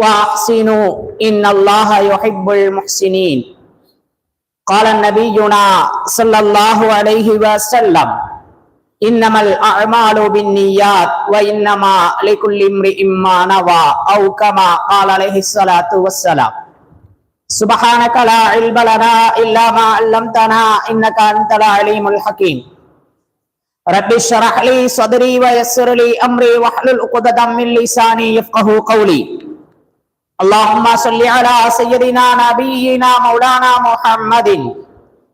وأحسنوا إن الله يحب المحسنين. قال نبينا صلى الله عليه وسلم إنما الأعمال بالنيات وإنما لكل امرئ ما نوى أو كما قال عليه الصلاة والسلام. سبحانك لا علم لنا إلا ما علمتنا إنك أنت العليم الحكيم. رب اشرح لي صدري ويسر لي أمري واحلل عقدة من لساني يفقه قولي. اللهم صل على سيدنا نبينا مولانا محمد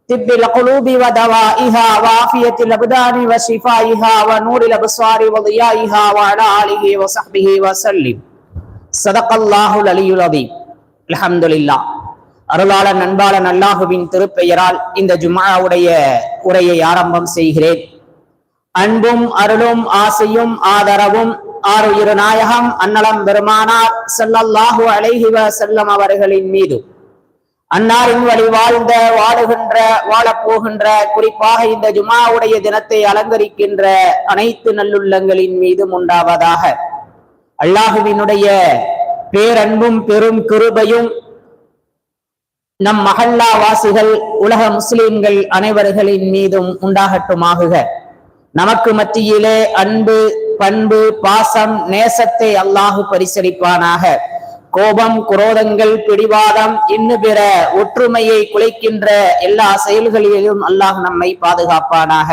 طب القلوب ودوائها وعافية الأبدان وشفائها ونور الأبصار وضيائها وعلى آله وصحبه وسلم صدق الله العلي العظيم الحمد لله அருளாளன் நண்பாளன் அல்லாஹுவின் திருப்பெயரால் இந்த ஜும்ஆவுடைய உரையை ஆரம்பம் செய்கிறேன் அன்பும் அருளும் ஆசையும் ஆதரவும் ஆறு நாயகம் அன்னலம் பெருமானார் செல்லல்லாஹு அலைஹி செல்லம் அவர்களின் மீது. அன்னாரின் வழி வாழ்ந்த வாழுகின்ற வாழப்போகின்ற குறிப்பாக இந்த ஜுமாவுடைய தினத்தை அலங்கரிக்கின்ற அனைத்து நல்லுள்ளங்களின் மீதும் உண்டாவதாக. அல்லாஹுவினுடைய பேரன்பும் பெரும் கிருபையும் நம் மஹல்லா வாசிகள் உலக முஸ்லிம்கள் அனைவர்களின் மீதும் உண்டாகட்டுமாகுக. நமக்கு மத்தியிலே அன்பு பண்பு பாசம் நேசத்தை அல்லாஹு பரிசளிப்பானாக. கோபம் குரோதங்கள் பிடிவாதம் இன்னும் பிற ஒற்றுமையை குலைக்கின்ற எல்லா செயல்களிலும் அல்லாஹ் நம்மை பாதுகாப்பானாக.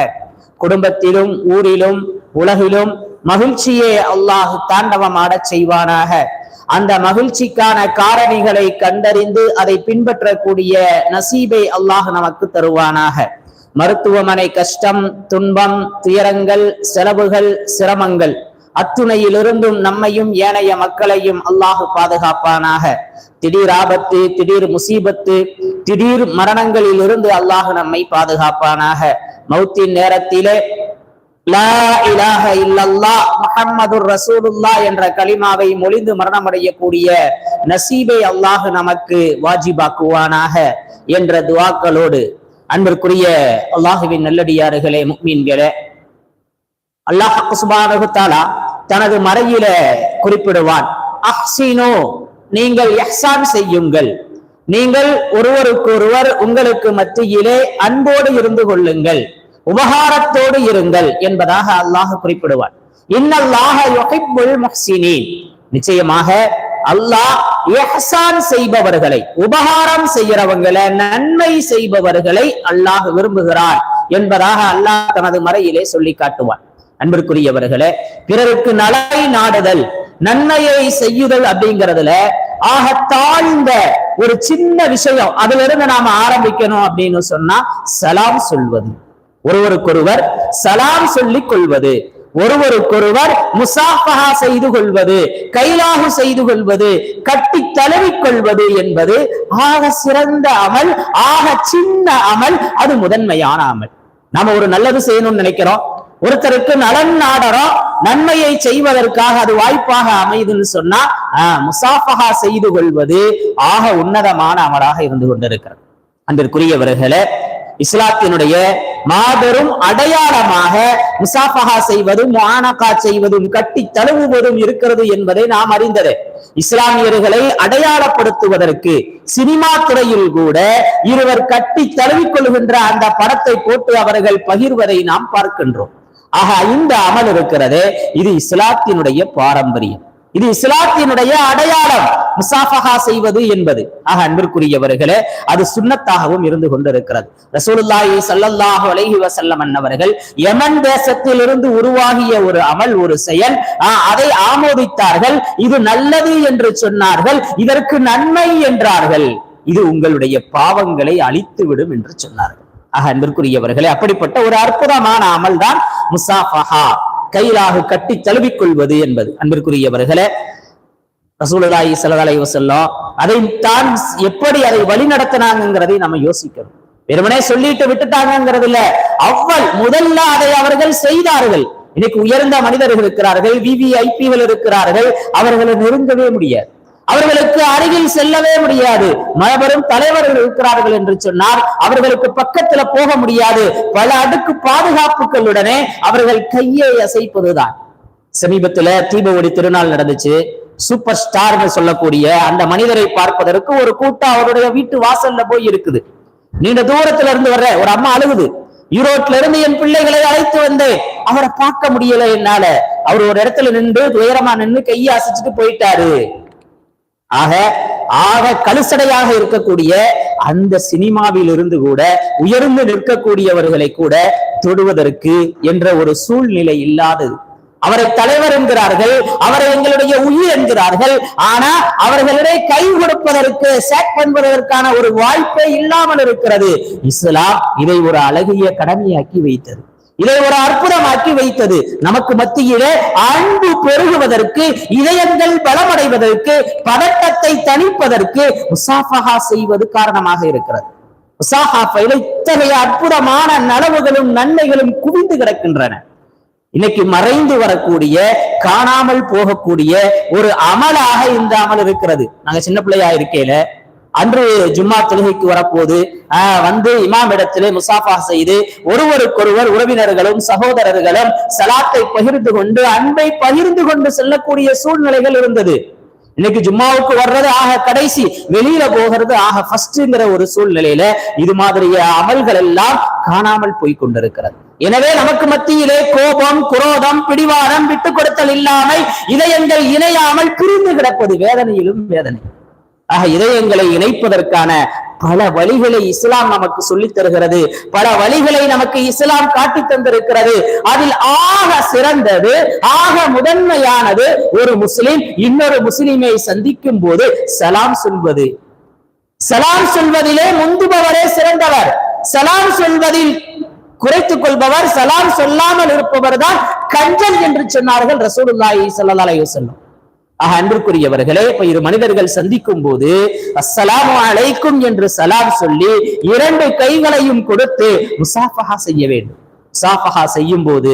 குடும்பத்திலும் ஊரிலும் உலகிலும் மகிழ்ச்சியே அல்லாஹ் தாண்டவமாடச் செய்வானாக. அந்த மகிழ்ச்சிக்கான காரணிகளை கண்டறிந்து அதை பின்பற்றக்கூடிய நசீபை அல்லாஹ் நமக்கு தருவானாக. மருத்துவமனை கஷ்டம் துன்பம் துயரங்கள் செலவுகள் சிரமங்கள் அத்துணையிலிருந்தும் நம்மையும் ஏனைய மக்களையும் அல்லாஹு பாதுகாப்பானாக. திடீர் ஆபத்து திடீர் முசீபத்து திடீர் மரணங்களில் இருந்து அல்லாஹ் நம்மை பாதுகாப்பானாக. மௌத்தின் நேரத்திலே லா இலாஹ இல்லல்லா முஹம்மதுர் ரசூலுல்லா என்ற கலிமாவை மொழிந்து மரணமடையக்கூடிய நசீபை அல்லாஹ் நமக்கு வாஜிபாக்குவானாக என்ற துவாக்களோடு அன்பிற்குரிய அல்லாஹுவின் நல்லடியார்களே முக்மீன்களே. அல்லாஹ் சுபானகுத்தாலா தனது மறையில குறிப்பிடுவான். அஹ்சினோ நீங்கள் எஹ்சான் செய்யுங்கள். நீங்கள் ஒருவருக்கொருவர் உங்களுக்கு மத்தியிலே அன்போடு இருந்து கொள்ளுங்கள். உபகாரத்தோடு இருங்கள் என்பதாக அல்லாஹ் குறிப்பிடுவான். இன்னல்லாக யுஹிப்புல் நிச்சயமாக அல்லாஹ் எஹ்சான் செய்பவர்களை உபகாரம் செய்யறவங்களை நன்மை செய்பவர்களை அல்லாஹ் விரும்புகிறார் என்பதாக அல்லாஹ் தனது மறையிலே சொல்லி காட்டுவான். அன்பிற்குரியவர்களே பிறருக்கு நலனை நாடுதல் நன்மையை செய்யுதல் அப்படிங்கிறதுல ஆக தாழ்ந்த ஒரு சின்ன விஷயம் அதுல இருந்து நாம ஆரம்பிக்கணும் அப்படின்னு சொன்னா சலாம் சொல்வது. ஒருவருக்கொருவர் சலாம் சொல்லிக் கொள்வது. ஒருவருக்கொருவர் முசாஃபஹா செய்து கொள்வது கைலாகு செய்து கொள்வது கட்டி தழுவிக் கொள்வது என்பது ஆக சிறந்த அமல் ஆக சின்ன அமல் அது முதன்மையான அமல். நாம ஒரு நல்லது செய்யணும்னு நினைக்கிறோம். ஒருத்தருக்கு நலன் நாடறோம் நன்மையை செய்வதற்காக அது வாய்ப்பாக அமையுதுன்னு சொன்னா முசாஃபஹா செய்து கொள்வது ஆக உன்னதமான அமலாக இருந்து கொண்டிருக்கிறது. அன்றிற்குரியவர்களே இஸ்லாத்தினுடைய மாபெரும் அடையாளமாக முசாஃபஹா செய்வதும் ஆனகா செய்வதும் கட்டி தழுவுவதும் இருக்கிறது என்பதை நாம் அறிந்தது. இஸ்லாமியர்களை அடையாளப்படுத்துவதற்கு சினிமா துறையில் கூட இருவர் கட்டி தழுவிக் கொள்கின்ற அந்த படத்தை போட்டு அவர்கள் பகிர்வதை நாம் பார்க்கின்றோம். ஆக இந்த அமல் இருக்கிறது. இது இஸ்லாத்தினுடைய பாரம்பரியம். இது இஸ்லாத்தினுடைய அடையாளம். முசாஃபஹா செய்வது என்பது. ஆக அன்பிற்குரியவர்களே அது சுண்ணத்தாகவும் இருந்து கொண்டிருக்கிறது. ரசூலுல்லாஹி சல்லல்லாஹு அலைஹி வஸல்லம் அன்னவர்கள் யமன் தேசத்திலிருந்து உருவாகிய ஒரு அமல் ஒரு செயல் அதை ஆமோதித்தார்கள். இது நல்லது என்று சொன்னார்கள். இதற்கு நன்மை என்றார்கள். இது உங்களுடைய பாவங்களை அழித்து விடும் என்று சொன்னார்கள். ஆக அன்பிற்குரியவர்களே அப்படிப்பட்ட ஒரு அற்புதமான அமல் தான் முசாஃபஹா. கையிலாக கட்டி தழுவிக் கொள்வது என்பது. அன்பிற்குரியவர்களே ரசூலுல்லாஹி சலதலை வசல்லம் அதை தான் எப்படி அதை வழி நடத்தினாங்கிறதை நம்ம யோசிக்கணும். வெறுமனே சொல்லிட்டு விட்டுட்டாங்கிறது இல்ல அவ்வள் முதல்ல அதை அவர்கள் செய்தார்கள். இன்னைக்கு உயர்ந்த மனிதர்கள் இருக்கிறார்கள் விவிஐபிகள் இருக்கிறார்கள். அவர்களை நெருங்கவே முடியாது. அவர்களுக்கு அருகில் செல்லவே முடியாது. மரபரும் தலைவர்கள் இருக்கிறார்கள் என்று சொன்னால் அவர்களுக்கு பக்கத்துல போக முடியாது. பல அடுக்கு பாதுகாப்புகளுடனே அவர்கள் கையை அசைப்பதுதான். சமீபத்துல தீபாவளி திருநாள் நடந்துச்சு. சூப்பர் ஸ்டார்னு சொல்லக்கூடிய அந்த மனிதரை பார்ப்பதற்கு ஒரு கூட்டம் அவருடைய வீட்டு வாசல்ல போய் இருக்குது. நீண்ட தூரத்துல இருந்து வர்ற ஒரு அம்மா அழுகுது. ஈரோட்ல இருந்து என் பிள்ளைகளை அழைத்து வந்தேன். அவரை பார்க்க முடியல என்னால. அவர் ஒரு இடத்துல நின்று துயரமா நின்று கையை அசைச்சிட்டு போயிட்டாரு. ஆக ஆக கலுசடையாக இருக்கக்கூடிய அந்த சினிமாவில் இருந்து கூட உயர்ந்து நிற்கக்கூடியவர்களை கூட தொடுவதற்கு என்ற ஒரு சூழ்நிலை இல்லாதது அவரை தலைவர் என்கிறார்கள் அவரை எங்களுடைய உயிர் என்கிறார்கள் ஆனா அவர்களிடையே கை கொடுப்பதற்கு சேக் பண்ணுவதற்கான ஒரு வாய்ப்பே இல்லாமல் இருக்கிறது. இஸ்லாம் இதை ஒரு அழகிய கடமையாக்கி வைத்தது. இதை ஒரு அற்புதமாக்கி வைத்தது. நமக்கு மத்தியிலே அன்பு பெருகுவதற்கு இதயங்கள் பலமடைவதற்கு பதட்டத்தை தணிப்பதற்கு முசாஃபஹா செய்வது காரணமாக இருக்கிறது. முசாஃபாஃபைல இத்தகைய அற்புதமான நலவுகளும் நன்மைகளும் குவிந்து கிடக்கின்றன. இன்னைக்கு மறைந்து வரக்கூடிய காணாமல் போகக்கூடிய ஒரு அமலாக இந்த அமல் இருக்கிறது. நாங்க சின்ன பிள்ளையா இருக்கையில அன்று ஜும்மா தொழுகைக்கு வரப்போது ஆஹ் வந்து இமாம் இடத்திலே முசாஃபா செய்து ஒருவருக்கொருவர் உறவினர்களும் சகோதரர்களும் சலாத்தை பகிர்ந்து கொண்டு அன்பை பகிர்ந்து கொண்டு செல்லக்கூடிய சூழ்நிலைகள் இருந்தது. இன்னைக்கு ஜும்மாவுக்கு வர்றது ஆக கடைசி வெளியில போகிறது ஆக ஃபர்ஸ்ட்ங்கிற ஒரு சூழ்நிலையில இது மாதிரிய அமல்கள் எல்லாம் காணாமல் போய் கொண்டிருக்கிறது. எனவே நமக்கு மத்தியிலே கோபம் குரோதம் பிடிவாதம் விட்டு கொடுத்தல் இல்லாமல் இதயங்கள் இணையாமல் பிரிந்து கிடப்பது வேதனையிலும் வேதனை. ஆக இதயங்களை இணைப்பதற்கான பல வழிகளை இஸ்லாம் நமக்கு சொல்லித் தருகிறது. பல வழிகளை நமக்கு இஸ்லாம் காட்டி தந்திருக்கிறது. அதில் ஆக சிறந்தது ஆக முதன்மையானது ஒரு முஸ்லிம் இன்னொரு முஸ்லிமை சந்திக்கும் போது சலாம் சொல்வது. சலாம் சொல்வதிலே முந்துபவரே சிறந்தவர். சலாம் சொல்வதில் குறைத்துக் கொள்பவர் சலாம் சொல்லாமல் இருப்பவர் தான் கஞ்சன் என்று சொன்னார்கள் ரசூலுல்லாஹி ஸல்லல்லாஹு அலைஹி ஆக அன்பிற்குரியவர்களே இப்ப இரு மனிதர்கள் சந்திக்கும் போது அஸ்ஸலாமு அழைக்கும் என்று சலாம் சொல்லி இரண்டு கைகளையும் கொடுத்து முசாஃபஹா செய்ய வேண்டும். முசாஃபஹா செய்யும் போது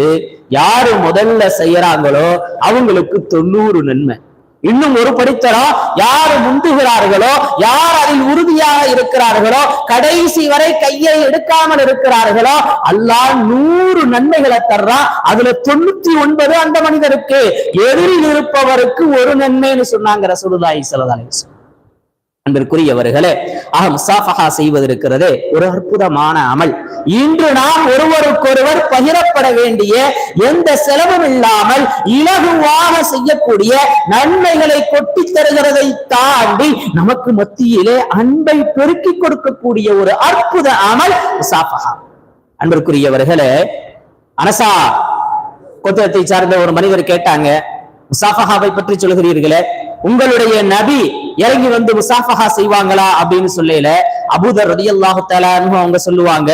யாரு முதல்ல செய்யறாங்களோ அவங்களுக்கு தொண்ணூறு நன்மை. இன்னும் ஒரு படித்தரம் யார் முந்துகிறார்களோ யார் அதில் உறுதியாக இருக்கிறார்களோ கடைசி வரை கையை எடுக்காமல் இருக்கிறார்களோ அல்லா நூறு நன்மைகளை தர்றான் அதுல தொண்ணூத்தி ஒன்பது அந்த மனிதருக்கு. எதிரில் இருப்பவருக்கு ஒரு நன்மைன்னு சொன்னாங்க ரசூலுல்லாஹி ஸல்லல்லாஹு அன்பிற்குரியவர்களே ஆக முசாஃபஹா செய்வதற்கிறது ஒரு அற்புதமான அமல். இன்று நாம் ஒருவருக்கொருவர் பகிரப்பட வேண்டிய எந்த செலவும் இல்லாமல் இலகுவாக செய்யக்கூடிய நன்மைகளை கொட்டி தருகிறதை தாண்டி நமக்கு மத்தியிலே அன்பை பெருக்கிக் கொடுக்கக்கூடிய ஒரு அற்புத அமல் முசாஃபஹா. அன்பிற்குரியவர்களே அனசா கொத்தத்தை சார்ந்த ஒரு மனிதர் கேட்டாங்க முசாஃபஹாவை பற்றி சொல்கிறீர்களே? உங்களுடைய நபி இறங்கி வந்து முசாஃபஹா செய்வாங்களா அப்படின்னு சொல்லையில அபூதர் ரதி அல்லாஹு அவங்க சொல்லுவாங்க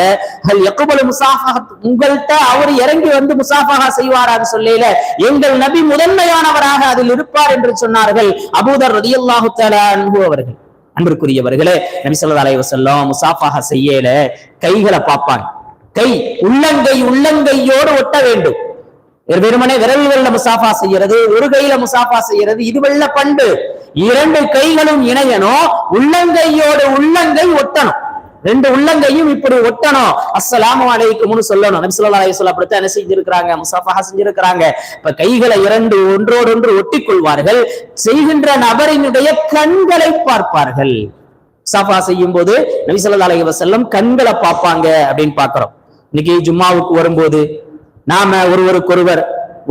உங்கள்கிட்ட அவர் இறங்கி வந்து முசாஃபஹா செய்வாரான்னு சொல்லையில எங்கள் நபி முதன்மையானவராக அதில் இருப்பார் என்று சொன்னார்கள். அபூதர் ரதி அல்லாஹு அன்ஹு அவர்கள். அன்பிற்குரியவர்களே நபி சொல்லா அலைஹி வஸல்லம் முசாஃபஹா செய்யல. கைகளை பார்ப்பாங்க. கை உள்ளங்கை உள்ளங்கையோடு ஒட்ட வேண்டும். வெறுமனே விரல்கள்ல முசாஃபா செய்யறது ஒரு கையில முசாஃபா செய்யறது இது வெள்ள பண்பு. இரண்டு கைகளும் இணையணும் உள்ளங்கையோட உள்ளங்கை ஒட்டணும். ரெண்டு உள்ளங்கையும் இப்படி ஒட்டணும். அஸ்ஸலாமு அலைக்கும்னு சொல்லணும். நபிசுல்லா ஸல்லல்லாஹு அலைஹி வஸல்லம் அப்படித்தான் என்ன செஞ்சிருக்கிறாங்க? முசாஃபஹா செஞ்சிருக்கிறாங்க. இப்ப கைகளை இரண்டு ஒன்றோடு ஒன்று கொள்வார்கள் செய்கின்ற நபரினுடைய கண்களை பார்ப்பார்கள். முசாஃபா செய்யும் போது நபிசுல்லா அலைய செல்லம் கண்களை பார்ப்பாங்க அப்படின்னு பாக்குறோம் இன்னைக்கு ஜும்மாவுக்கு வரும்போது நாம ஒருவருக்கொருவர்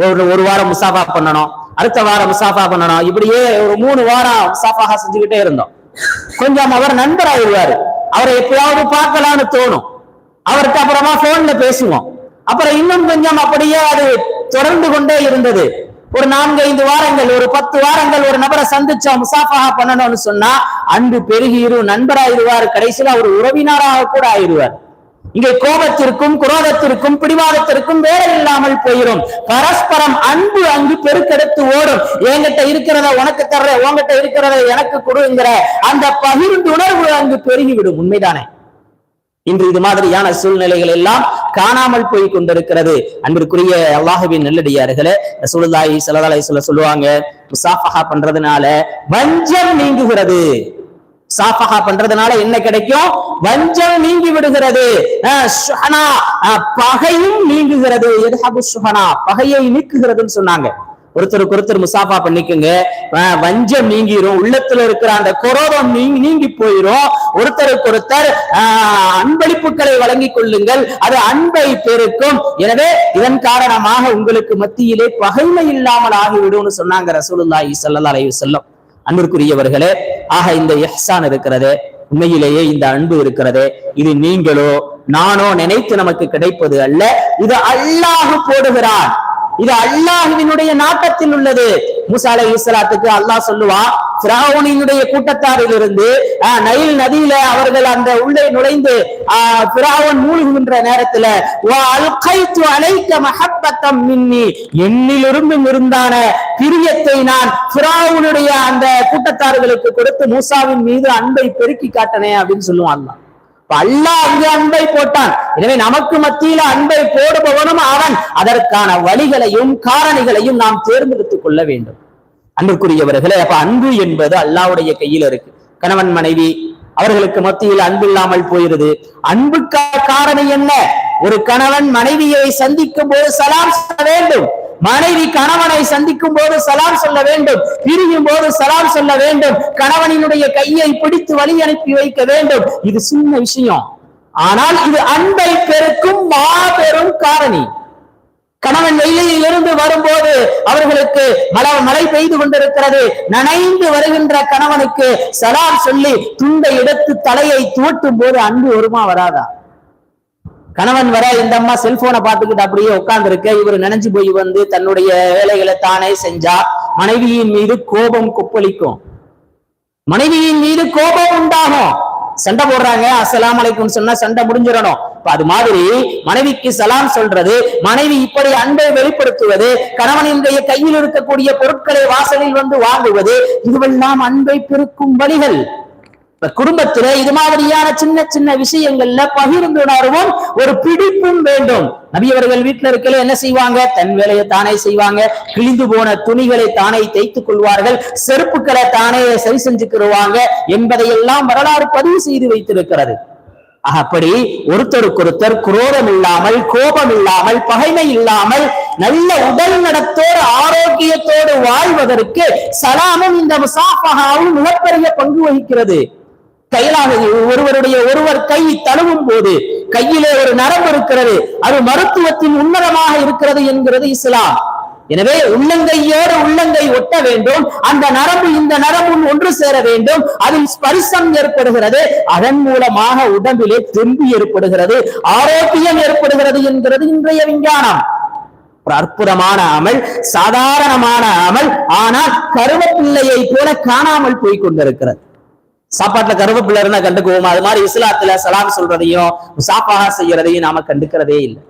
ஒரு ஒரு வாரம் முசாஃபா பண்ணணும் அடுத்த வாரம் முசாஃபா பண்ணணும். இப்படியே ஒரு மூணு வாரம் முசாஃபாக செஞ்சுக்கிட்டே இருந்தோம். கொஞ்சம் அவர் நண்பர் ஆயிடுவாரு அவரை எப்பயாவது பார்க்கலாம்னு தோணும். அவர்கிட்ட அப்புறமா போன்ல பேசுவோம். அப்புறம் இன்னும் கொஞ்சம் அப்படியே அது தொடர்ந்து கொண்டே இருந்தது. ஒரு நான்கு ஐந்து வாரங்கள் ஒரு பத்து வாரங்கள் ஒரு நபரை சந்திச்சோம் முசாஃபாக பண்ணணும்னு சொன்னா அன்பு பெருகிரும் நண்பராயிருவார். கடைசியில அவர் உறவினராக கூட ஆயிடுவார் இங்கே கோபத்திற்கும் குரோதத்திற்கும் பிடிவாதத்திற்கும் வேலை இல்லாமல் போயிடும் பரஸ்பரம் அன்பு அங்கு பெருக்கெடுத்து ஓடும். என்கிட்ட இருக்கிறத உனக்கு தர்ற உங்ககிட்ட இருக்கிறத எனக்கு கொடுங்கிற அந்த பகிர்ந்துணர்வு அங்கு பெருகிவிடும். உண்மைதானே? இன்று இது மாதிரியான சூழ்நிலைகள் எல்லாம் காணாமல் போய் கொண்டிருக்கிறது. அன்பிற்குரிய அல்லாஹுவின் நெல்லடியார்களே ரசூலுல்லாஹி ஸல்லல்லாஹு சொல்ல சொல்லுவாங்க முசாஃபஹா பண்றதுனால வஞ்சம் நீங்குகிறது. சாஃபகா பண்றதுனால என்ன கிடைக்கும்? வஞ்சம் நீங்கி விடுகிறது. பகையும் நீங்குகிறது. பகையை நீக்குகிறதுன்னு சொன்னாங்க. ஒருத்தருக்கு ஒருத்தர் முசாஃபா பண்ணிக்குங்க. வஞ்சம் நீங்கிரும். உள்ளத்துல இருக்கிற அந்த குரோதம் நீங்கி நீங்கி போயிரும். ஒருத்தருக்கு ஒருத்தர் ஆஹ் அன்பளிப்புகளை வழங்கிக் கொள்ளுங்கள். அது அன்பை பெருக்கும். எனவே இதன் காரணமாக உங்களுக்கு மத்தியிலே பகைமை இல்லாமல் ஆகிவிடும்னு சொன்னாங்க ரசூலுல்லாஹி சல்லா அலைஹி செல்லும் அன்பிற்குரியவர்களே ஆக இந்த எஹ்சான் இருக்கிறது உண்மையிலேயே இந்த அன்பு இருக்கிறது இது நீங்களோ நானோ நினைத்து நமக்கு கிடைப்பது அல்ல இது அல்லாஹ் போடுகிறான். இது அல்லாஹுவினுடைய நாட்டத்தில் உள்ளது. மூசா அலை இஸ்லாத்துக்கு அல்லாஹ் சொல்லுவா பிராவுனினுடைய கூட்டத்தாரிலிருந்து ஆஹ், நைல் நதியில அவர்கள் அந்த உள்ளே நுழைந்து ஆஹ், பிராவன் மூழ்குகின்ற நேரத்துல அல்கைத்து அலைக்க மஹப்பத்தம் மின்னி. என்னிலிருந்தும் இருந்தான பிரியத்தை நான் பிராவுனுடைய அந்த கூட்டத்தார்களுக்கு கொடுத்து மூசாவின் மீது அன்பை பெருக்கி காட்டனே அப்படின்னு சொல்லுவான் அல்லாஹ் அங்கே அன்பை போட்டான். எனவே நமக்கு மத்தியில அன்பை போடுபவனும் அவன். அதற்கான வழிகளையும் காரணிகளையும் நாம் தேர்ந்தெடுத்துக் கொள்ள வேண்டும். அன்புக்குரியவர்களே அப்ப அன்பு என்பது அல்லாவுடைய கையில் இருக்கு. கணவன் மனைவி அவர்களுக்கு மத்தியில் அன்பு இல்லாமல் போயிருது. அன்புக்கான காரணம் என்ன? ஒரு கணவன் மனைவியை சந்திக்கும் போது சலாம் வேண்டும். மனைவி கணவனை சந்திக்கும் போது சலாம் சொல்ல வேண்டும். பிரியும் போது சலாம் சொல்ல வேண்டும். கணவனினுடைய கையை பிடித்து வழி அனுப்பி வைக்க வேண்டும். இது சின்ன விஷயம். ஆனால் இது அன்பை பெருக்கும் மாபெரும் காரணி. கணவன் வெயிலில் இருந்து வரும்போது அவர்களுக்கு மழை மழை பெய்து கொண்டிருக்கிறது. நனைந்து வருகின்ற கணவனுக்கு சலாம் சொல்லி துண்டை எடுத்து தலையை துவட்டும் போது அன்பு வருமா வராதா? கணவன் வர இந்த அம்மா செல்போனை பார்த்துக்கிட்டு அப்படியே உட்கார்ந்துருக்க. இவர் நினைஞ்சு போய் வந்து தன்னுடைய வேலைகளை தானே செஞ்சா மனைவியின் மீது கோபம் கொப்பளிக்கும். மனைவியின் மீது கோபம் உண்டாகும். சண்டை போடுறாங்க. அசலாம் அலைக்கும் சொன்னா சண்டை முடிஞ்சிடணும். அது மாதிரி மனைவிக்கு சலாம் சொல்றது மனைவி இப்படி அன்பை வெளிப்படுத்துவது கணவனினுடைய கையில் இருக்கக்கூடிய பொருட்களை வாசலில் வந்து வாங்குவது இதுவெல்லாம் அன்பை பெருக்கும் வழிகள். இப்ப குடும்பத்துல இது மாதிரியான சின்ன சின்ன விஷயங்கள்ல பகிர்ந்துணர்வும் ஒரு பிடிப்பும் வேண்டும். நபியவர்கள் வீட்டுல இருக்கல என்ன செய்வாங்க? தன் வேலையை தானே செய்வாங்க. கிழிந்து போன துணிகளை தானே தைத்துக் கொள்வார்கள். செருப்புகளை தானே சரி செஞ்சுக்கிடுவாங்க என்பதையெல்லாம் வரலாறு பதிவு செய்து வைத்திருக்கிறது. அப்படி ஒருத்தருக்கொருத்தர் குரோதம் இல்லாமல் கோபம் இல்லாமல் பகைமை இல்லாமல் நல்ல உடல் நடத்தோடு ஆரோக்கியத்தோடு வாழ்வதற்கு சலாமும் இந்த முசாஃபஹாவும் மிகப்பெரிய பங்கு வகிக்கிறது. கையிலாக ஒருவருடைய ஒருவர் கை தழுவும் போது கையிலே ஒரு நரம்பு இருக்கிறது. அது மருத்துவத்தின் உன்னதமாக இருக்கிறது என்கிறது இஸ்லாம். எனவே உள்ளங்கையோடு உள்ளங்கை ஒட்ட வேண்டும். அந்த நரம்பு இந்த நரம்பும் ஒன்று சேர வேண்டும். அதில் ஸ்பரிசம் ஏற்படுகிறது. அதன் மூலமாக உடம்பிலே தெம்பு ஏற்படுகிறது. ஆரோக்கியம் ஏற்படுகிறது என்கிறது இன்றைய விஞ்ஞானம். ஒரு அற்புதமான அமல் சாதாரணமான அமல். ஆனால் கருவப்பிள்ளையை போல காணாமல் போய் கொண்டிருக்கிறது. சாப்பாட்டுல கருவேப்பிள்ளை இருந்தா கண்டுக்குவோம்? அது மாதிரி இஸ்லாத்துல சலாம் சொல்றதையும் சாப்பாக செய்யறதையும் நாம கண்டுக்கிறதே இல்லை.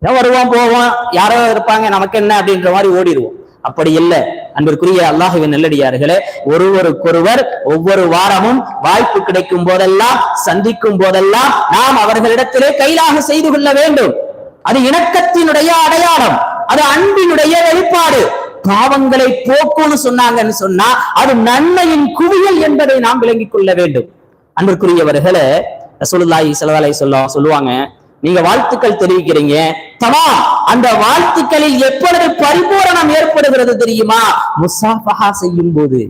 ஏன் வருவோம் போவோம்? யாரோ இருப்பாங்க நமக்கு என்ன அப்படின்ற மாதிரி ஓடிடுவோம். அப்படி இல்லை. அன்பிற்குரிய அல்லாஹுவின் நல்லடியார்களே ஒருவருக்கொருவர் ஒவ்வொரு வாரமும் வாய்ப்பு கிடைக்கும் போதெல்லாம் சந்திக்கும் போதெல்லாம் நாம் அவர்களிடத்திலே கைலாக செய்து கொள்ள வேண்டும். அது இணக்கத்தினுடைய அடையாளம். அது அன்பினுடைய வெளிப்பாடு. பாவங்களை போக்கும்னு சொன்னாங்கன்னு சொன்னா அது நன்மையின் குவியல் என்பதை நாம் விளங்கிக் கொள்ள வேண்டும். அன்பிற்குரியவர்களே ரசூலுல்லாஹி ஸல்லல்லாஹு சொல்ல சொல்லுவாங்க நீங்க வாழ்த்துக்கள் தெரிவிக்கிறீங்க. தவா அந்த வாழ்த்துக்களில் எப்பொழுது பரிபூரணம் ஏற்படுகிறது தெரியுமா? முசாஃபஹா செய்யும் போது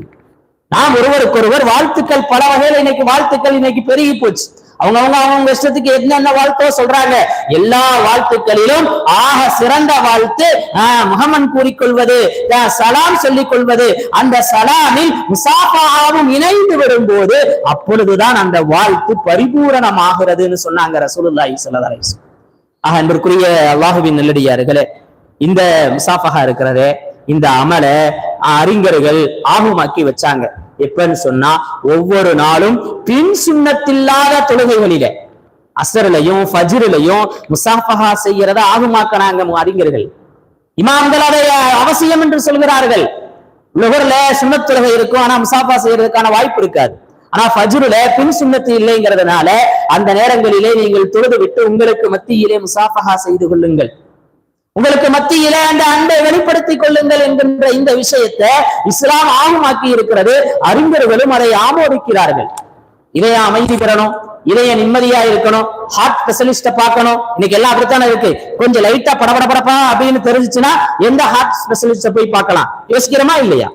நாம் ஒருவருக்கொருவர் வாழ்த்துக்கள் பல வகையில் இன்னைக்கு வாழ்த்துக்கள் இன்னைக்கு பெருகி போச்சு. அவங்க அவங்க அவங்க இஷ்டத்துக்கு என்னென்ன வாழ்த்தோ சொல்றாங்க. எல்லா வாழ்த்துக்களிலும் ஆக சிறந்த வாழ்த்து ஆஹ், முகமன் கூறிக்கொள்வது ஆஹ், சலாம் சொல்லிக் கொள்வது அந்த சலாமில் முசாஃபாவும் இணைந்து வரும்போது அப்பொழுதுதான் அந்த வாழ்த்து பரிபூரணமாகிறதுன்னு சொன்னாங்க ரசூலுல்லாஹி ஸல்லல்லாஹு அலைஹி ஆக அன்பிற்குரிய அல்லாஹுவின் நல்லடியார்களே இந்த முசாஃபகா இருக்கிறதே இந்த அமலை அறிஞர்கள் ஆகுமாக்கி வச்சாங்க. எப்பன்னு சொன்னா ஒவ்வொரு நாளும் பின் சுண்ணத்தில்லாத தொழுகைகளில அசர்லையும் ஃபஜ்ர்லையும் முசாஃபஹா செய்யறத ஆகுமாக்கினாங்க அறிஞர்கள். இமாம்கள் அதை அவசியம் என்று சொல்கிறார்கள். நுகர்ல சுண்ணத் தொழுகை இருக்கும் ஆனா முசாஃபா செய்யறதுக்கான வாய்ப்பு இருக்காது. ஆனா ஃபஜ்ருல பின் சுண்ணத்து இல்லைங்கிறதுனால அந்த நேரங்களிலே நீங்கள் தொழுது விட்டு உங்களுக்கு மத்தியிலே முசாஃபஹா செய்து கொள்ளுங்கள். உங்களுக்கு மத்தியில அந்த அன்பை வெளிப்படுத்திக் கொள்ளுங்கள் என்கின்ற இந்த விஷயத்தை இஸ்லாம் ஆகமாக்கி இருக்கிறது. அறிஞர்களும் அதை ஆமோதிக்கிறார்கள். இதய அமைதி பெறணும். இதய நிம்மதியா இருக்கணும். ஹார்ட் ஸ்பெஷலிஸ்ட பார்க்கணும். இன்னைக்கு எல்லாம் அப்படித்தானே இருக்கு. கொஞ்சம் லைட்டா படபடப்படப்பா அப்படின்னு தெரிஞ்சுச்சுன்னா எந்த ஹார்ட் ஸ்பெஷலிஸ்ட போய் பார்க்கலாம். யோசிக்கிறோமா இல்லையா?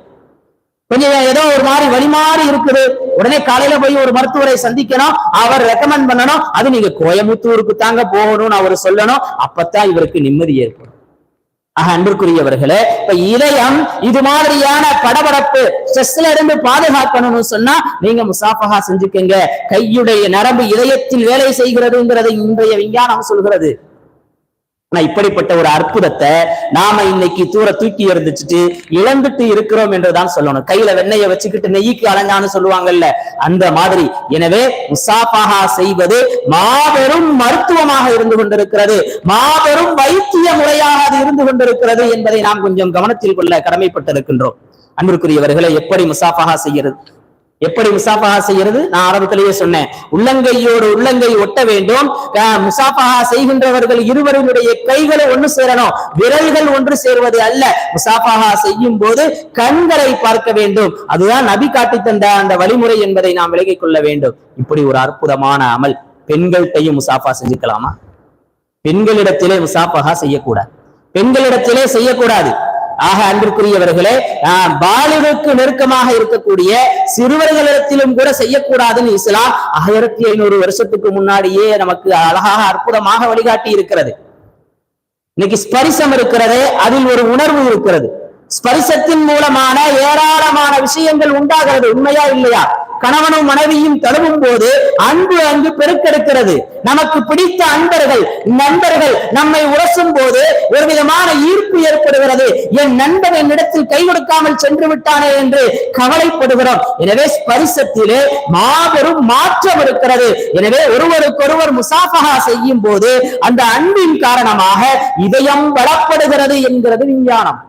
கொஞ்சம் ஏதோ ஒரு மாதிரி வழி மாறி இருக்குது. உடனே காலையில போய் ஒரு மருத்துவரை சந்திக்கணும். அவர் ரெக்கமெண்ட் பண்ணணும். அது நீங்க கோயமுத்தூருக்கு தாங்க போகணும்னு அவர் சொல்லணும். அப்பத்தான் இவருக்கு நிம்மதி ஏற்படும். ஆக அன்பிற்குரியவர்களே இப்ப இதயம் இது மாதிரியான படபடப்பு ஸ்ட்ரெஸ்ல இருந்து பாதுகாக்கணும்னு சொன்னா நீங்க முசாஃபகா செஞ்சுக்கங்க. கையுடைய நரம்பு இதயத்தில் வேலை செய்கிறதுங்கிறதை இன்றைய விஞ்ஞானம் சொல்கிறது. ஆனா இப்படிப்பட்ட ஒரு அற்புதத்தை நாம இன்னைக்கு தூர தூக்கி எறிஞ்சிட்டு இழந்துட்டு இருக்கிறோம் என்றுதான் சொல்லணும். கையில வெண்ணையை வச்சுக்கிட்டு நெய்க்கு அலங்கான்னு சொல்லுவாங்கல்ல அந்த மாதிரி. எனவே முசாஃபஹா செய்வது மாபெரும் மருத்துவமாக இருந்து கொண்டிருக்கிறது. மாபெரும் வைத்திய முறையாக அது இருந்து கொண்டிருக்கிறது என்பதை நாம் கொஞ்சம் கவனத்தில் கொள்ள கடமைப்பட்டிருக்கின்றோம். அன்பிற்குரியவர்களை எப்படி முசாபாக செய்கிறது? எப்படி முசாஃபஹா செய்யறது நான் ஆரம்பத்திலேயே சொன்னேன். உள்ளங்கையோடு உள்ளங்கை ஒட்ட வேண்டும். அஹ் முசாஃபஹா செய்கின்றவர்கள் இருவருடைய கைகளை ஒன்று சேரணும். விரல்கள் ஒன்று சேர்வது அல்ல. முசாஃபஹா செய்யும் போது கண்களை பார்க்க வேண்டும். அதுதான் நபி காட்டி தந்த அந்த வழிமுறை என்பதை நாம் விலகிக் கொள்ள வேண்டும். இப்படி ஒரு அற்புதமான அமல் பெண்கள்கிட்டையும் முசாஃபா செஞ்சுக்கலாமா? பெண்களிடத்திலே முசாஃபஹா செய்யக்கூடாது. பெண்களிடத்திலே செய்யக்கூடாது. ஆக அன்பிற்குரியவர்களே ஆஹ், பாலிவுக்கு நெருக்கமாக இருக்கக்கூடிய சிறுவர்களிடத்திலும் கூட செய்யக்கூடாதுன்னு இஸ்லாம் ஆயிரத்தி ஐநூறு வருஷத்துக்கு முன்னாடியே நமக்கு அழகாக அற்புதமாக வழிகாட்டி இருக்கிறது. இன்னைக்கு ஸ்பரிசம் இருக்கிறது அதில் ஒரு உணர்வு இருக்கிறது. ஸ்பரிசத்தின் மூலமான ஏராளமான விஷயங்கள் உண்டாகிறது உண்மையா இல்லையா? கணவனும் மனைவியும் தழுவும் போது அன்பு அங்கு பெருக்கெடுக்கிறது. நமக்கு பிடித்த அன்பர்கள் நண்பர்கள் நம்மை உரசும் போது ஒரு விதமான ஈர்ப்பு ஏற்படுகிறது. என் நண்பன் என்னிடத்தில் கை கொடுக்காமல் சென்று விட்டானே என்று கவலைப்படுகிறோம். எனவே ஸ்பரிசத்திலே மாபெரும் மாற்றம் இருக்கிறது. எனவே ஒருவருக்கொருவர் முசாஃபகா செய்யும் போது அந்த அன்பின் காரணமாக இதயம் பலப்படுகிறது என்கிறது விஞ்ஞானம்.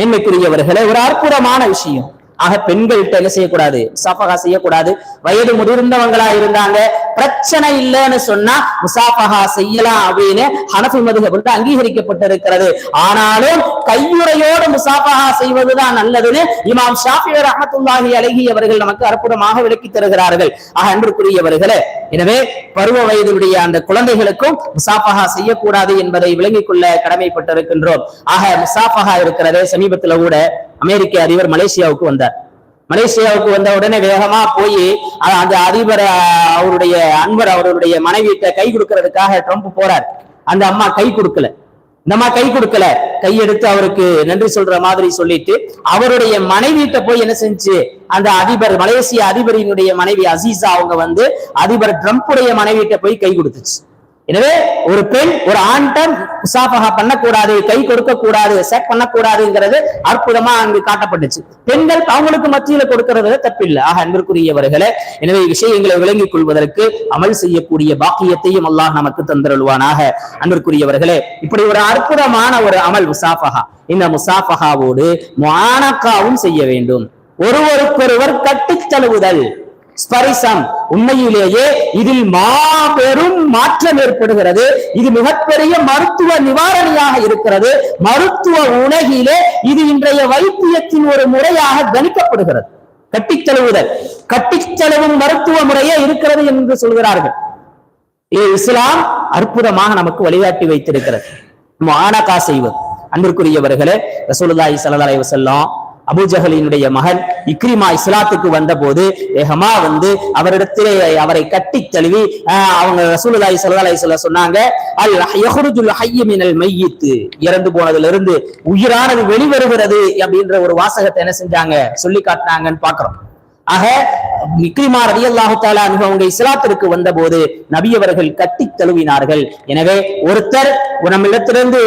மேன்மைக்குரியவர்களே ஒரு அற்புதமான விஷயம். ஆக பெண்கள்கிட்ட என்ன செய்யக்கூடாது? முசாஃபகா செய்யக்கூடாது. வயது முதிர்ந்தவங்களா இருந்தாங்க. பிரச்சனை இல்லைன்னு சொன்னா முசாஃபகா செய்யலாம் அப்படின்னு ஹனஃபி மதுகப்பட்டு அங்கீகரிக்கப்பட்டிருக்கிறது. ஆனாலும் கையுறையோடு முசாஃபகா செய்வதுதான் நல்லதுன்னு இமாம் ஷாஃபி ரஹமத்துல்லாஹி அழகி அவர்கள் நமக்கு அற்புதமாக விளக்கி தருகிறார்கள். ஆக அன்புக்குரியவர்களே எனவே பருவ வயதுடைய அந்த குழந்தைகளுக்கும் முசாஃபகா செய்யக்கூடாது என்பதை விளங்கிக் கொள்ள கடமைப்பட்டிருக்கின்றோம். ஆக முசாஃபகா இருக்கிறதே சமீபத்துல கூட அமெரிக்க அதிபர் மலேசியாவுக்கு வந்தார். மலேசியாவுக்கு வந்த உடனே வேகமா போய் அந்த அதிபர் அவருடைய அன்பர் அவருடைய மனைவியிட்ட கை கொடுக்கறதுக்காக ட்ரம்ப் போறார். அந்த அம்மா கை கொடுக்கல. இந்த அம்மா கை கொடுக்கல. கையெடுத்து அவருக்கு நன்றி சொல்ற மாதிரி சொல்லிட்டு அவருடைய மனைவியிட்ட போய் என்ன செஞ்சு அந்த அதிபர் மலேசிய அதிபரினுடைய மனைவி அசீசா அவங்க வந்து அதிபர் ட்ரம்ப்புடைய மனைவியிட்ட போய் கை கொடுத்துச்சு. எனவே ஒரு பெண் ஒரு ஆண்டம் முசாபகா பண்ணக்கூடாது கை கொடுக்க கூடாது செக் பண்ணக்கூடாதுங்கிறது அற்புதமா அங்கு காட்டப்பட்டுச்சு. பெண்கள் அவங்களுக்கு மத்தியில கொடுக்கறது தப்பில்லை. ஆக அன்பிற்குரியவர்களே எனவே விஷயங்களை விளங்கிக் கொள்வதற்கு அமல் செய்யக்கூடிய பாக்கியத்தையும் அல்லாஹ் நமக்கு தந்தருள்வானாக. அன்பிற்குரியவர்களே இப்படி ஒரு அற்புதமான ஒரு அமல் முசாஃபஹா இந்த முசாஃபஹாவோடு மானக்காவும் செய்ய வேண்டும். ஒருவருக்கொருவர் கட்டித் தழுவுதல் ஸ்பரிசம். உண்மையிலேயே இதில் மாபெரும் மாற்றம் ஏற்படுகிறது. இது மிகப்பெரிய மருத்துவ நிவாரணியாக இருக்கிறது. மருத்துவ உலகிலே இது இன்றைய வைத்தியத்தின் ஒரு முறையாக கணிக்கப்படுகிறது. கட்டித்தழுவுதல். கட்டித்தழுவும் மருத்துவ முறையே இருக்கிறது என்று சொல்கிறார்கள். இஸ்லாம் அற்புதமாக நமக்கு வழிகாட்டி வைத்திருக்கிறது. மானகா செய்வது. அன்பிற்குரியவர்களே ரசூலுல்லாஹி ஸல்லல்லாஹு அலைஹி வஸல்லம் அபுஜகலினுடைய மகன் இக்ரிமா இஸ்லாத்துக்கு வந்தபோது வேகமா வந்து அவரிடத்திலே அவரை கட்டி தழுவி அவங்க ரசூலுல்லாஹி ஸல்லல்லாஹு அலைஹி வஸல்லம் சொன்னாங்க அல் யஹ்ருஜுல் ஹய்ய மினல் மையித் இறந்து போனதுல இருந்து உயிரானது வெளிவருகிறது அப்படின்ற ஒரு வாசகத்தை என்ன செஞ்சாங்க? சொல்லி காட்டினாங்கன்னு பாக்குறோம் ஆக இக்ரிமா ரலியல்லாஹு அல்லாஹு தாலா அவங்க இஸ்லாத்திற்கு வந்தபோது நபி அவர்கள் கட்டி தழுவினார்கள். எனவே ஒருத்தர் நம்ம இடத்திலிருந்து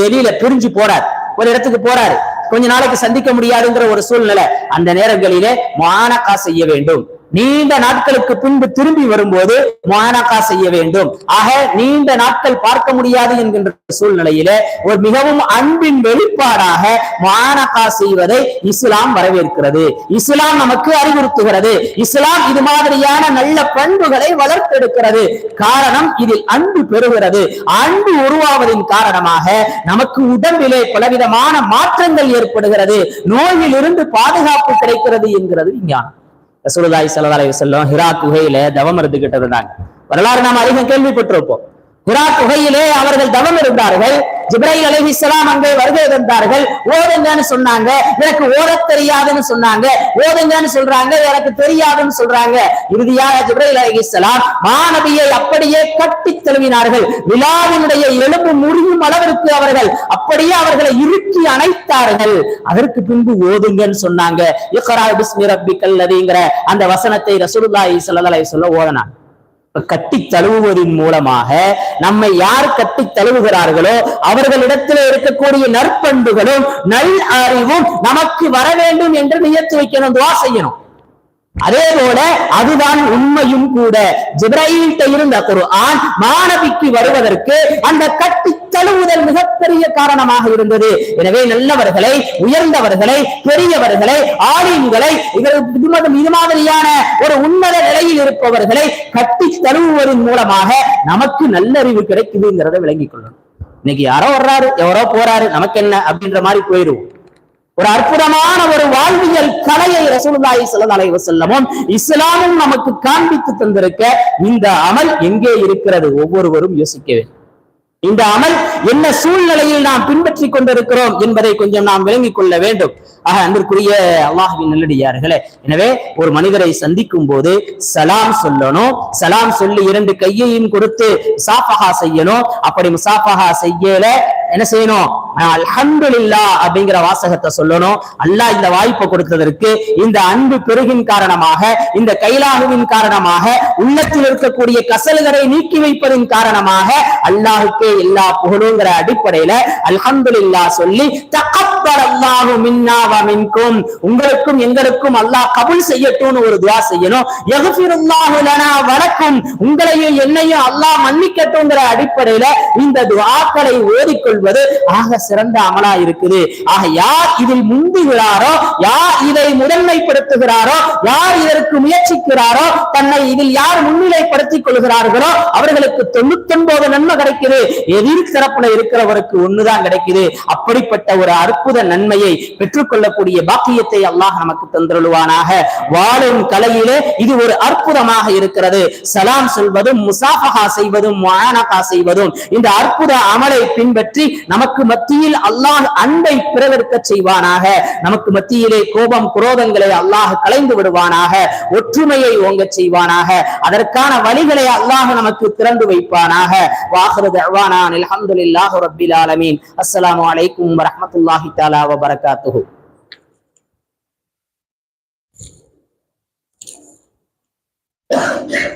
வெளியில பிரிஞ்சு போறார். ஒரு இடத்துக்கு போறாரு. கொஞ்ச நாளைக்கு சந்திக்க முடியாதுங்கிற ஒரு சூழ்நிலை அந்த நேரங்களிலே மானக்கா செய்ய வேண்டும். நீண்ட நாட்களுக்கு பின்பு திரும்பி வரும்போது முஆனகா செய்ய வேண்டும். ஆக நீண்ட நாட்கள் பார்க்க முடியாது என்கின்ற சூழ்நிலையிலே ஒரு மிகவும் அன்பின் வெளிப்பாடாக முஆனகா செய்வதை இஸ்லாம் வரவேற்கிறது. இஸ்லாம் நமக்கு அறிவுறுத்துகிறது. இஸ்லாம் இது மாதிரியான நல்ல பண்புகளை வளர்த்தெடுக்கிறது. காரணம் இதில் அன்பு பெறுகிறது. அன்பு உருவாவதின் காரணமாக நமக்கு உடம்பிலே பலவிதமான மாற்றங்கள் ஏற்படுகிறது. நோயில் இருந்து பாதுகாப்பு கிடைக்கிறது என்கிறது விஞ்ஞானம். ரசூலுதாய் ஸல்லல்லாஹு செல்லும் வஸல்லம் ஹிரா குகையில தவம் இருந்துகிட்டு இருந்தாங்க வரலாறு நாம் அதிகம் கேள்விப்பட்டிருப்போம். விராட் குகையிலே அவர்கள் தவம் இருந்தார்கள். ஜிப்ரைல் அலைஹிஸ்ஸலாம் அங்கே வருகை தந்தார்கள். ஓதுங்கன்னு சொன்னாங்க. எனக்கு ஓதத் தெரியாதுன்னு சொன்னாங்க. ஓதுங்கன்னு சொல்றாங்க. எனக்கு தெரியாதுன்னு சொல்றாங்க. இறுதியாக ஜிப்ரைல் அலைஹிஸ்ஸலாம் மாணவியை அப்படியே கட்டித் தழுவினார்கள். விழாவினுடைய எலும்பு முறியும் அளவிற்கு அவர்கள் அப்படியே அவர்களை இறுக்கி அணைத்தார்கள். அதற்கு பின்பு ஓதுங்கன்னு சொன்னாங்க. இக்ரா பிஸ்மி ரப்பிக்கல் அந்த வசனத்தை ரசூலுல்லாஹி ஸல்லல்லாஹு அலைஹி வஸல்லம் ஓதனாங்க கட்டி தழுவுவதன் மூலமாக நம்மை யார் கட்டி தழுவுகிறார்களோ அவர்களிடத்தில் இருக்கக்கூடிய நற்பண்புகளும் நல் அறிவும் நமக்கு வர வேண்டும் என்று நியத்து வைக்கணும் துவா செய்யணும். அதே போல அதுதான் உண்மையும் கூட. ஜிப்ரீல்கிட்ட இருந்த குர்ஆன் மாணவிக்கு வருவதற்கு அந்த கட்டி தழுவுதல் மிகப்பெரிய காரணமாக இருந்தது. எனவே நல்லவர்களை உயர்ந்தவர்களை பெரியவர்களை ஆலீம்களை இது இது மாதிரியான ஒரு உன்னத நிலையில் இருப்பவர்களை கட்டி தழுவுவதன் மூலமாக நமக்கு நல்லறிவு கிடைக்குதுங்கிறத விளங்கிக் கொள்ளணும். இன்னைக்கு யாரோ வர்றாரு எவரோ போறாரு நமக்கு என்ன அப்படின்ற மாதிரி போயிடுவோம் ஒரு அற்புதமான ஒரு வாழ்வியல் கலையை ரசூலுல்லாஹி ஸல்லல்லாஹு அலைஹி வஸல்லமும் இஸ்லாமும் நமக்கு காண்பித்து தந்திருக்க இந்த அமல் எங்கே இருக்கிறது ஒவ்வொருவரும் யோசிக்க வேண்டும். இந்த அமல் என்ன சூழ்நிலையில் நாம் பின்பற்றி கொண்டிருக்கிறோம் என்பதை கொஞ்சம் நாம் விளங்கிக் கொள்ள வேண்டும். ஆக அன்பிற்குரிய அல்லாஹின் நல்லடியார்களே. எனவே ஒரு மனிதரை சந்திக்கும் போது சலாம் சொல்லணும். சலாம் சொல்லி இரண்டு கையையும் கொடுத்து முசாஃபஹா செய்யணும். அப்படி முசாஃபஹா செய்யல என்ன செய்யணும்? அல்ஹம்துலில்லாஹ் அப்படிங்கிற வாசகத்தை சொல்லணும். அல்லாஹ் இந்த வாய்ப்பை கொடுத்ததற்கு இந்த அன்பு பெருகின் காரணமாக இந்த கைலாகுவின் காரணமாக உள்ளத்தில் இருக்கக்கூடிய கசல்களை நீக்கி வைப்பதின் காரணமாக அல்லாஹுக்கே எல்லா புகழுங்கிற அடிப்படையில அல்ஹம்துலில்லாஹ் சொல்லி தகப்பர் அல்லாஹு மின்னா மின்கும் உங்களுக்கும் எங்களுக்கும் அல்லாஹ் கபுல் செய்யட்டும்னு ஒரு துவா செய்யணும். யக்ஃபிருல்லாஹு லனா வலக்கும் உங்களையும் என்னையும் அல்லாஹ் மன்னிக்கட்டும்ங்கிற அடிப்படையில இந்த துவாக்களை ஓதிக்கொள்வது ஆக சிறந்த அமலா இருக்குது. ஆக யார் இதில் முந்துகிறாரோ யார் இதை முதன்மைப்படுத்துகிறாரோ யார் இதற்கு முயற்சிக்கிறாரோ தன்னை இதில் யார் முன்னிலைப்படுத்திக் கொள்கிறார்களோ அவர்களுக்கு தொண்ணூத்தி ஒன்பது நன்மை கிடைக்குது. எதிர் சிறப்புல இருக்கிறவருக்கு ஒண்ணுதான் கிடைக்குது. அப்படிப்பட்ட ஒரு அற்புத நன்மையை பெற்றுக்கொள்ள பெற்றுக்கொள்ளக்கூடிய பாக்கியத்தை அல்லாஹ் நமக்கு தந்தருளுவானாக. வாழும் கலையிலே இது ஒரு அற்புதமாக இருக்கிறது. சலாம் சொல்வதும் முசாஃபகா செய்வதும் முஆனகா செய்வதும். இந்த அற்புத அமலை பின்பற்றி நமக்கு மத்தியில் அல்லாஹ் அன்பை பிறவிருக்க செய்வானாக. நமக்கு மத்தியிலே கோபம் குரோதங்களை அல்லாஹ் கலைந்து விடுவானாக. ஒற்றுமையை ஓங்க செய்வானாக. அதற்கான வழிகளை அல்லாஹ் நமக்கு திறந்து வைப்பானாக. வாஹிரு தஅவானா அல்ஹம்துலில்லாஹி ரப்பில் ஆலமீன். அஸ்ஸலாமு அலைக்கும் வரஹ்மத்துல்லாஹி தஆலா வ Yeah.